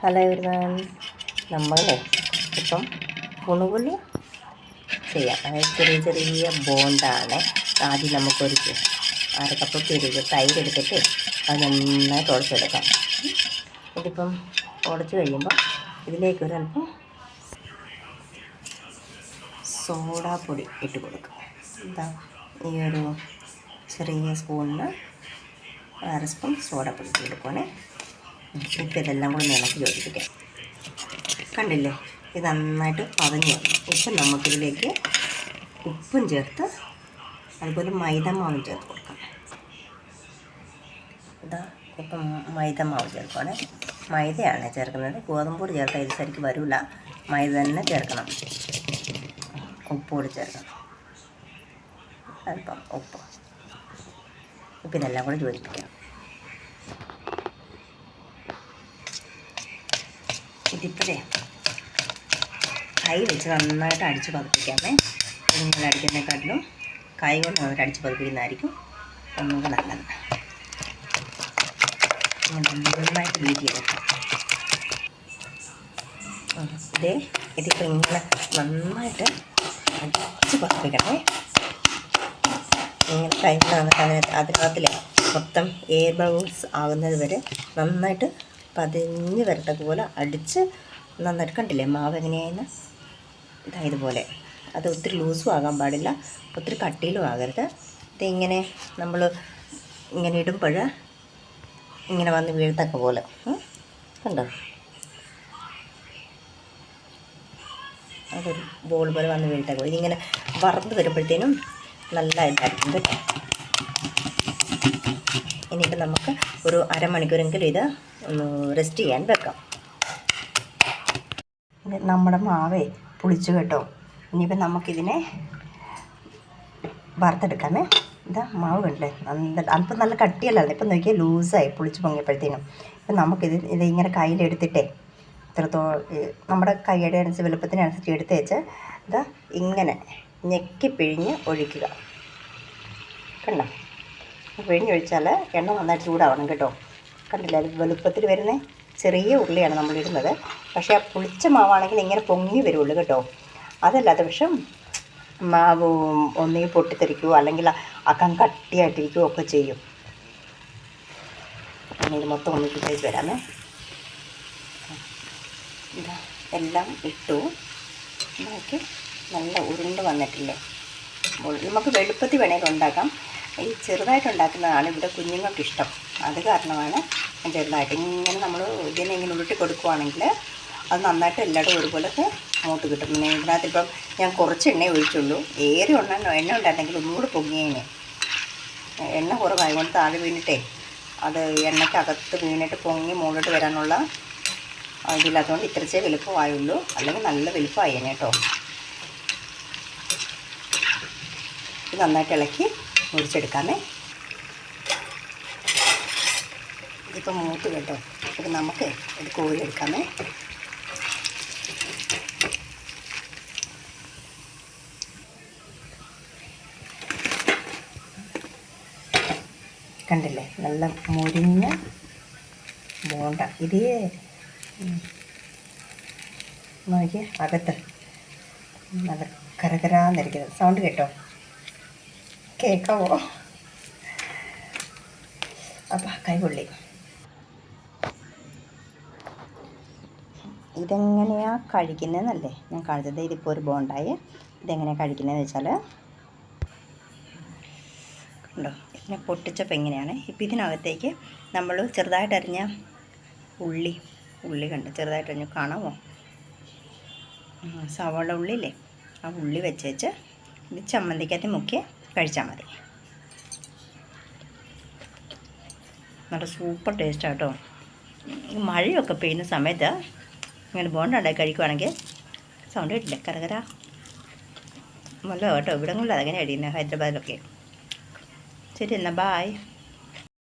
Hello everyone നമ്മൾ ഇപ്പം പുണുകുലി ചെയ്യാം. അതായത് ചെറിയ ചെറിയ ബോണ്ടാണ്. ആദ്യം നമുക്കൊരു അര കപ്പ് പെരുക തൈര് എടുത്തിട്ട് അത് നന്നായിട്ട് ഉടച്ചെടുക്കാം ഇതിപ്പം ഉടച്ച് കഴിയുമ്പോൾ ഇതിലേക്ക് ഒരു അല്പം സോഡാപ്പൊടി ഇട്ട് കൊടുക്കുക എന്താ ഈ ഒരു ചെറിയ സ്പൂണിന് അര സ്പൂൺ സോഡാപ്പൊടി ഇട്ട് കൊടുക്കുവാണേ. ഇപ്പം ഇതെല്ലാം കൂടി ഇളക്കി യോജിപ്പിക്കാം. കണ്ടില്ലേ? ഇത് നന്നായിട്ട് പതഞ്ഞു ഇപ്പം നമുക്കിതിലേക്ക് ഉപ്പും ചേർത്ത് അതുപോലെ മൈദമാവും ചേർത്ത് കൊടുക്കാം. ഇതാ ഇപ്പം മൈദമാവ് ചേർക്കുവാണ്. മൈദയാണ് ചേർക്കുന്നത്. ഗോതമ്പ് പൊടി ചേർത്താൽ ഇത് ശരിക്കും വരില്ല മൈദ തന്നെ ചേർക്കണം. ഉപ്പ് കൂടി ചേർക്കണം. അല്പം ഉപ്പ്. ഇപ്പം ഇതെല്ലാം കൂടി യോജിപ്പിക്കാം. ഇതിപ്പോഴേ കൈ വെച്ച് നന്നായിട്ട് അടിച്ച് പതിപ്പിക്കാമേ. നിങ്ങൾ അടിക്കുന്നതിനെക്കാട്ടിലും കൈ കൊണ്ട് നന്നായിട്ട് അടിച്ച് പതിപ്പിക്കുന്നതായിരിക്കും ഒന്നുകൂടെ നല്ലത്. നന്നായിട്ട് ബീറ്റ് ചെയ്തെടുക്കാം ഇതേ ഇതിപ്പോൾ ഇങ്ങനെ നന്നായിട്ട് അടിച്ച് പതിപ്പിക്കണേ. ഇങ്ങനെ കൈ അതിനകത്തിലെ മൊത്തം എയർ ബബിൾസ് ആകുന്നത് വരെ നന്നായിട്ട് പതിഞ്ഞ് വരത്തക്ക പോലെ അടിച്ച് നന്നായിട്ട് കണ്ടില്ലേ? മാവ് എങ്ങനെയായിരുന്നു? ഇതാ ഇതുപോലെ. അത് ഒത്തിരി ലൂസും ആകാൻ പാടില്ല. ഒത്തിരി കട്ടിയിലും ആകരുത്. ഇതിങ്ങനെ നമ്മൾ ഇങ്ങനെ ഇടുമ്പോൾ ഇങ്ങനെ വന്ന് വീഴത്തക്ക പോലെ. കണ്ടോ? അതൊരു ബോൾ പോലെ വന്ന് വീഴത്തക്ക പോലെ. ഇതിങ്ങനെ വറന്ന് വരുമ്പോഴത്തേനും നല്ല ഇതായിരിക്കും കേട്ടോ. ഇനിയിപ്പോൾ നമുക്ക് ഒരു അരമണിക്കൂറെങ്കിലും ഇത് ഒന്ന് റെസ്റ്റ് ചെയ്യാൻ വെക്കാം. നമ്മുടെ മാവേ പുളിച്ചു കേട്ടോ. ഇനിയിപ്പോൾ നമുക്കിതിനെ വറുത്തെടുക്കാമേ. ഇതാ മാവ് കണ്ടില്ലേ? നല്ല അല്പം നല്ല കട്ടിയല്ലായിരുന്നു. ഇപ്പം നോക്കിയാൽ ലൂസായി പുളിച്ച് പൊങ്ങിയപ്പോഴത്തേനും. ഇപ്പം നമുക്കിത് ഇത് ഇങ്ങനെ കയ്യിലെടുത്തിട്ടേ ഇത്രത്തോ നമ്മുടെ കൈയുടെ അനുസരിച്ച് വലുപ്പത്തിനനുസരിച്ച് എടുത്ത് വെച്ച് ഇതാ ഇങ്ങനെ ഞെക്കി പിഴിഞ്ഞ് ഒഴിക്കുക. കണ്ടോ? പിഴിഞ്ഞൊഴിച്ചാൽ എണ്ണ നന്നായിട്ട് ചൂടാവണം കേട്ടോ. കണ്ടില്ല വലുപ്പത്തിൽ വരുന്ന ചെറിയ ഉള്ളിയാണ് നമ്മളിടുന്നത്. പക്ഷേ ആ പുളിച്ച മാവാണെങ്കിൽ ഇങ്ങനെ പൊങ്ങി വരുള്ളൂ കേട്ടോ. അതല്ലാത്ത പക്ഷം മാവ് ഒന്നുകിൽ പൊട്ടിത്തെറിക്കുമോ അല്ലെങ്കിൽ അക്കം കട്ടിയായിട്ടിരിക്കുകയോ ഒക്കെ ചെയ്യും. ഇത് മൊത്തം ഒന്ന് ചെയ്ത് വരാമേ. എല്ലാം ഇട്ടു. നോക്കി നല്ല ഉരുണ്ട് വന്നിട്ടില്ലേ. നമുക്ക് വെളുപ്പത്തിൽ വേണമെങ്കിൽ ഉണ്ടാക്കാം. ഈ ചെറുതായിട്ട് ഉണ്ടാക്കുന്നതാണ് ഇവിടെ കുഞ്ഞുങ്ങൾക്ക് ഇഷ്ടം അത് കാരണമാണ് ചെറുതായിട്ട് ഇങ്ങനെ നമ്മൾ ഇതിനെ ഇങ്ങനെ ഉരുട്ടി കൊടുക്കുവാണെങ്കിൽ അത് നന്നായിട്ട് എല്ലായിടും ഒരുപോലെ അങ്ങോട്ട് കിട്ടും. പിന്നെ ഇതിനകത്ത് ഇപ്പം ഞാൻ കുറച്ച് എണ്ണ ഒഴിച്ചുള്ളൂ. ഏറെ എണ്ണ എണ്ണ ഉണ്ടായിരുന്നെങ്കിൽ ഒന്നുകൂടെ പൊങ്ങിയേനെ എണ്ണ കുറവായതുകൊണ്ട് താഴെ വീണിട്ടേ അത് എണ്ണയ്ക്കകത്ത് വീണിട്ട് പൊങ്ങി മുകളിലോട്ട് വരാനുള്ള ഇതില്ലാത്തതുകൊണ്ട് ഇത്രച്ചേ വലുപ്പമായുള്ളൂ. അല്ലെങ്കിൽ നല്ല വലുപ്പമായേനെ കേട്ടോ. ഇത് നന്നായിട്ട് ഇളക്കി മുറിച്ചെടുക്കാമേ. ഇതിപ്പോൾ മൂത്ത് കേട്ടോ. അപ്പം നമുക്ക് ഇത് കോരിയെടുക്കാമേ കണ്ടില്ലേ? നല്ല മുരിഞ്ഞ ബോണ്ട. ഇത് നോക്കിയ അകത്ത്. നല്ല കരകരാന്നിരിക്കുന്നത്. സൗണ്ട് കേട്ടോ? കേൾക്കാവോ അപ്പം കൈപൊള്ളി ഇതെങ്ങനെയാണ് കഴിക്കുന്നതെന്നല്ലേ ഞാൻ കാണിച്ചത് ഇതിപ്പോൾ ഒരു ബോണ്ടായി. ഇതെങ്ങനെയാണ് കഴിക്കുന്നതെന്ന് വെച്ചാൽ കണ്ടോ? ഇതിനെ പൊട്ടിച്ചപ്പോൾ എങ്ങനെയാണ്? ഇപ്പം ഇതിനകത്തേക്ക് നമ്മൾ ചെറുതായിട്ട് അരിഞ്ഞ ഉള്ളി ഉള്ളി കണ്ട്? ചെറുതായിട്ട് അരിഞ്ഞു കാണാമോ സവാള ഉള്ളിയില്ലേ? ആ ഉള്ളി വെച്ച് വെച്ച് ഇത് ചമ്മന്തിക്കകത്ത് മുക്കി കഴിച്ചാൽ മതി. നല്ല സൂപ്പർ ടേസ്റ്റാണ് കേട്ടോ മഴയൊക്കെ പെയ്യുന്ന സമയത്ത് ഇങ്ങനെ ബോണ്ട ഉണ്ടാക്കി കഴിക്കുവാണെങ്കിൽ സൗണ്ട് കിട്ടില്ല? കരകര നല്ല കേട്ടോ ഇവിടങ്ങളിൽ അതങ്ങനെ അടിയുന്നത് ഹൈദരാബാദിലൊക്കെ. ശരി എന്നാൽ ബായ്